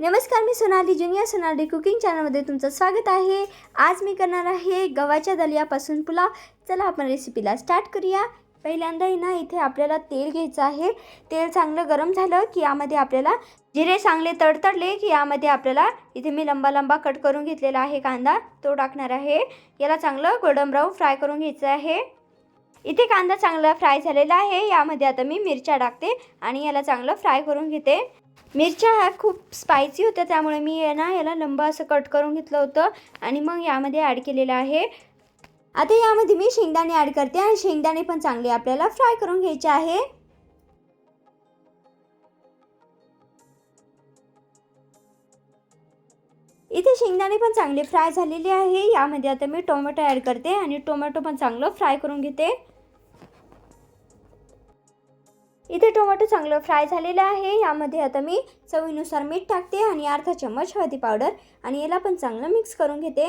नमस्कार मी सोनाली जुनिया सोनाली कुकिंग चॅनलमध्ये तुमचं स्वागत आहे. आज मी करणार आहे गव्हाच्या दलियापासून पुलाव. चला आपण रेसिपीला स्टार्ट करूया. पहिल्यांदा ना इथे आपल्याला तेल घ्यायचं आहे. तेल चांगलं गरम झालं की यामध्ये आपल्याला जिरे चांगले तडतडले की यामध्ये आपल्याला इथे मी लंबा लंबा कट करून घेतलेला आहे कांदा. तो टाकणार आहे. याला चांगलं गोल्डन ब्राऊन फ्राय करून घ्यायचं आहे. इथे कांदा चांगला फ्राय झालेला आहे. यामध्ये आता मी मिरच्या टाकते आणि याला चांगलं फ्राय करून घेते. मिरच्या ह्या खूप स्पायसी होत्या त्यामुळे मी ना याला लंब असं कट करून घेतलं होतं आणि मग यामध्ये ॲड केलेलं आहे. आता यामध्ये मी शेंगदाणे ॲड करते आणि शेंगदाणे पण चांगले आपल्याला फ्राय करून घ्यायचे आहे. इथे शेंगदाणे पण चांगले फ्राय झालेले आहे. यामध्ये आता मी टोमॅटो ॲड करते आणि टोमॅटो पण चांगलं फ्राय करून घेते. इथे टोमॅटो चांगलं फ्राय झालेलं आहे. यामध्ये आता मी चवीनुसार मीठ टाकते आणि अर्धा चम्मच हळदी पावडर आणि याला पण चांगलं मिक्स करून घेते.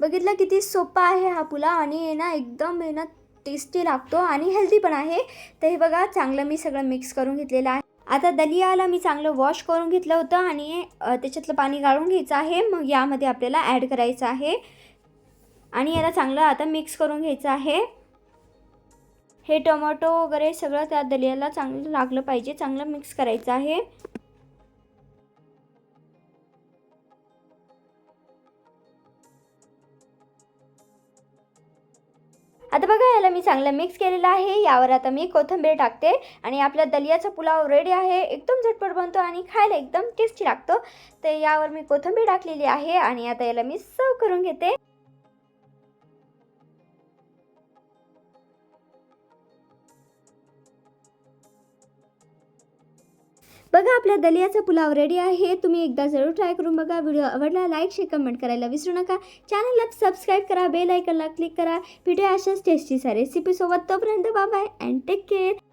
बघितलं किती सोपा आहे हा पुलाव आणि हे ना एकदम आहे ना टेस्टी लागतो आणि हेल्दी पण आहे. तर हे बघा चांगलं मी सगळं मिक्स करून घेतलेलं आहे. आता दलियाला मी चांगलं वॉश करून घेतलं होतं आणि त्याच्यातलं पाणी गाळून घ्यायचं आहे. मग यामध्ये आपल्याला ॲड करायचं आहे. आणि याला चांगलं आता मिक्स करून घ्यायचं आहे. हे टोमॅटो वगैरे सगळं त्या दलियाला चांगलं लागलं पाहिजे चांगलं मिक्स करायचं आहे. आता बघा याला मी चांगलं मिक्स केलेलं आहे. यावर आता मी कोथिंबीर टाकते आणि आपला दलियाचा पुलाव रेडी आहे. एकदम झटपट बनतो आणि खायला एकदम टेस्टी लागतो. तर यावर मी कोथिंबीर टाकलेली आहे आणि आता याला मी सर्व करून घेते. बघा आपल्या दलियाचा पुलाव रेडी आहे. तुम्ही एकदा जरूर ट्राय करून बघा. व्हिडिओ आवडला लाईक शेअर कमेंट करायला विसरू नका. चॅनलला सबस्क्राईब करा बेल आयकनला क्लिक करा. व्हिडिओ अशाच टेस्टीच्या रेसिपीसोबत तोपर्यंत बाय अँड टेक केअर